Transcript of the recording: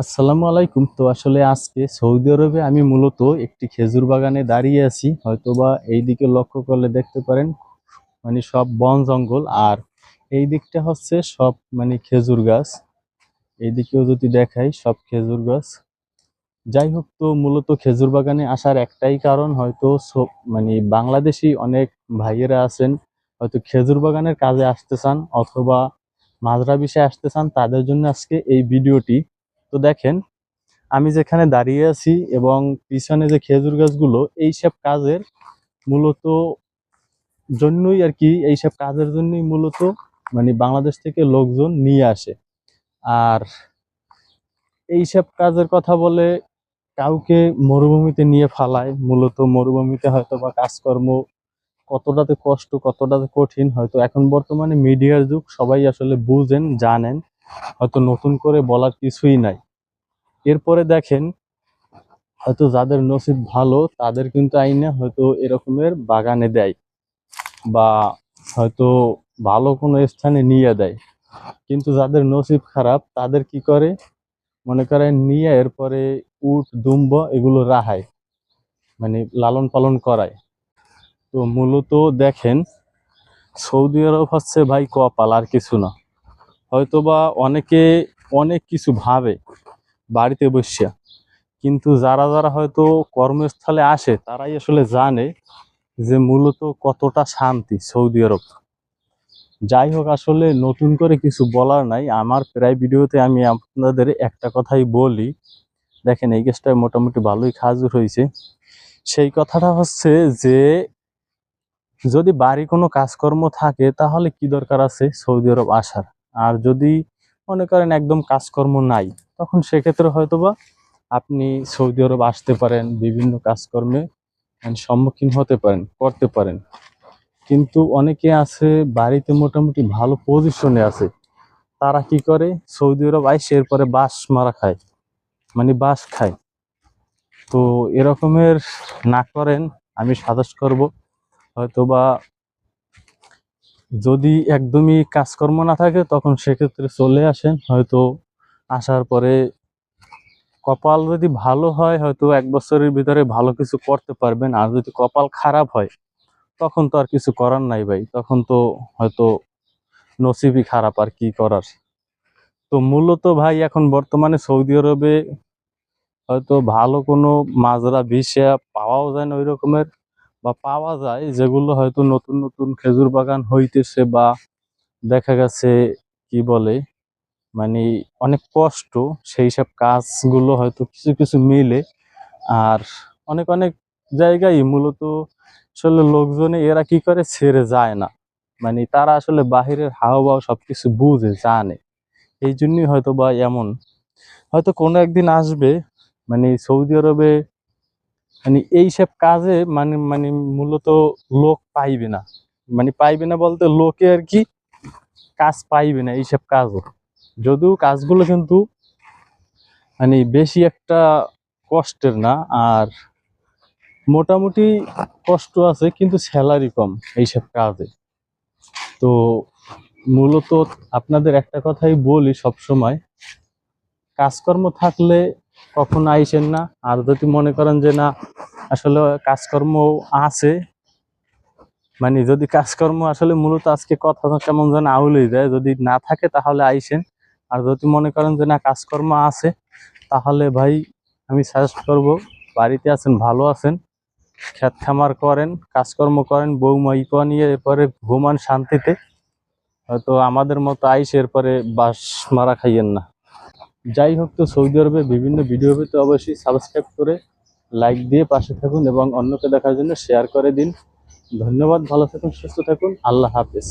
আসসালামু আলাইকুম। তো আসলে আজকে সৌদি আরবে আমি মূলত একটি খেজুর বাগানে দাঁড়িয়ে আছি। হয়তোবা এই দিকে লক্ষ্য করলে দেখতে পারেন মানে সব বন জঙ্গল আর এই দিকটা হচ্ছে সব মানে খেজুর গাছ। এই দিকেও যদি দেখাই, সব খেজুর গাছ। যাই হোক, তো মূলত খেজুর বাগানে আসার একটাই কারণ হয়তো মানে বাংলাদেশি অনেক ভাইয়েরা আছেন, হয়তো খেজুর বাগানের কাজে আসতে চান অথবা মাজরা বিষয়ে আসতে চান, তাদের জন্য আজকে এই ভিডিওটি। তো দেখেন, আমি যেখানে দাঁড়িয়ে আছি এবং পিছনে যে খেজুর গাছগুলো, এইসব কাজের মূলত জন্যই আর কি, এইসব কাজের জন্যই মূলত মানে বাংলাদেশ থেকে লোকজন নিয়ে আসে। আর এইসব কাজের কথা বলে কাউকে মরুভূমিতে নিয়ে ফালায়, মূলত মরুভূমিতে হয়তো বা কাজকর্ম কতটাতে কষ্ট, কতটাতে কঠিন, হয়তো এখন বর্তমানে মিডিয়ার যুগ, সবাই আসলে বুঝেন, জানেন। হয়তো নতুন করে বলার কিছুই নাই। এরপরে দেখেন, হয়তো যাদের নসিব ভালো, তাদের কিন্তু আইনে হয়তো এরকমের বাগানে দেয় বা হয়তো ভালো কোনো স্থানে নিয়ে দেয়। কিন্তু যাদের নসিব খারাপ, তাদের কি করে? মনে করেন নিয়ে এরপরে উট, দুম্ব এগুলো রাহায় মানে লালন পালন করায়। তো মূলত দেখেন, সৌদি আরব হচ্ছে ভাই কপাল, আর কিছু না। হয়তোবা অনেকে অনেক কিছু ভাবে বাড়িতে বসিয়া। কিন্তু যারা যারা হয়তো কর্মস্থলে আসে, তারাই আসলে জানে যে মূলত কতটা শান্তি সৌদি আরব। যাই হোক, আসলে নতুন করে কিছু বলার নাই। আমার প্রায় ভিডিওতে আমি আপনাদের একটা কথাই বলি। দেখেন, এই গাছটা মোটামুটি ভালোই খাজুর হয়েছে। সেই কথাটা হচ্ছে যে, যদি বাড়ি কোনো কাজকর্ম থাকে, তাহলে কি দরকার আছে সৌদি আরব আসার? আর যদি মনে করেন একদম কাজকর্ম নাই, তখন সেক্ষেত্রে হয়তোবা আপনি সৌদি আরব আসতে পারেন, বিভিন্ন কাজকর্মে মানে সম্মুখীন হতে পারেন, করতে পারেন। কিন্তু অনেকে আছে বাড়িতে মোটামুটি ভালো পজিশনে আছে। তারা কি করে? সৌদি আরব আইসে এরপরে বাস মারা খায়। মানে বাস খায়। তো এরকমের না করেন, আমি সাজেস্ট করব। হয়তোবা যদি একদমই কাজকর্ম না থাকে, তখন সেক্ষেত্রে চলে আসেন। হয়তো আসার পরে কপাল যদি ভালো হয়, হয়তো এক বছরের ভিতরে ভালো কিছু করতে পারবেন। আর যদি কপাল খারাপ হয়, তখন তো আর কিছু করার নাই ভাই। তখন তো হয়তো নসিবই খারাপ আর কি করার। তো মূলত ভাই, এখন বর্তমানে সৌদি আরবে হয়তো ভালো কোনো মাজরা ভিসা পাওয়াও যায় না ওই রকমের। বা পাওয়া যায় যেগুলো হয়তো নতুন নতুন খেজুর বাগান হইতেছে বা দেখা গেছে, কি বলে মানে অনেক কষ্ট, সেই সব কাজগুলো হয়তো কিছু কিছু মিলে। আর অনেক অনেক জায়গায় মূলত আসলে লোকজনে এরা কি করে? ছেড়ে যায় না। মানে তারা আসলে বাহিরের হাওয়া সব কিছু বুঝে, জানে। এই জন্যই হয়তো বা এমন। হয়তো কোনো একদিন আসবে মানে সৌদি আরবে মানে এইসব কাজে মানে মানে মূলত লোক পাইবে না। মানে পাইবে না বলতে লোকে আর কি কাজ পাইবে না এইসব কাজও যদিও কাজগুলো কিন্তু মানে বেশি একটা কষ্টের না, আর মোটামুটি কষ্ট আছে, কিন্তু স্যালারি কম এইসব কাজে। তো মূলত আপনাদের একটা কথাই বলি সব সময় কাজকর্ম থাকলে কখনো আইসেন না। আর যদি মনে করেন যে না, আসলে কাজকর্ম আছে মানে যদি কাজকর্ম আসলে মূলত আজকে কথা কেমন যেন আউলেই যায় যদি না থাকে তাহলে আইসেন। আর যদি মনে করেন যে না, কাজকর্ম আছে, তাহলে ভাই আমি সাজেস্ট করব, বাড়িতে আছেন, ভালো আছেন, খেত খামার করেন, কাজকর্ম করেন বউ মাইপা নিয়ে এরপরে ঘুমান শান্তিতে। হয়তো আমাদের মতো আইসে এরপরে বাস মারা খাইয়েন না। যাই হোক তো সৌদি আরবে বিভিন্ন ভিডিও পেতে অবশ্যই সাবস্ক্রাইব করে লাইক দিয়ে পাশে থাকুন এবং অন্যকে দেখার জন্য শেয়ার করে দিন। ধন্যবাদ, ভালো থাকুন, সুস্থ থাকুন। আল্লাহ হাফেজ।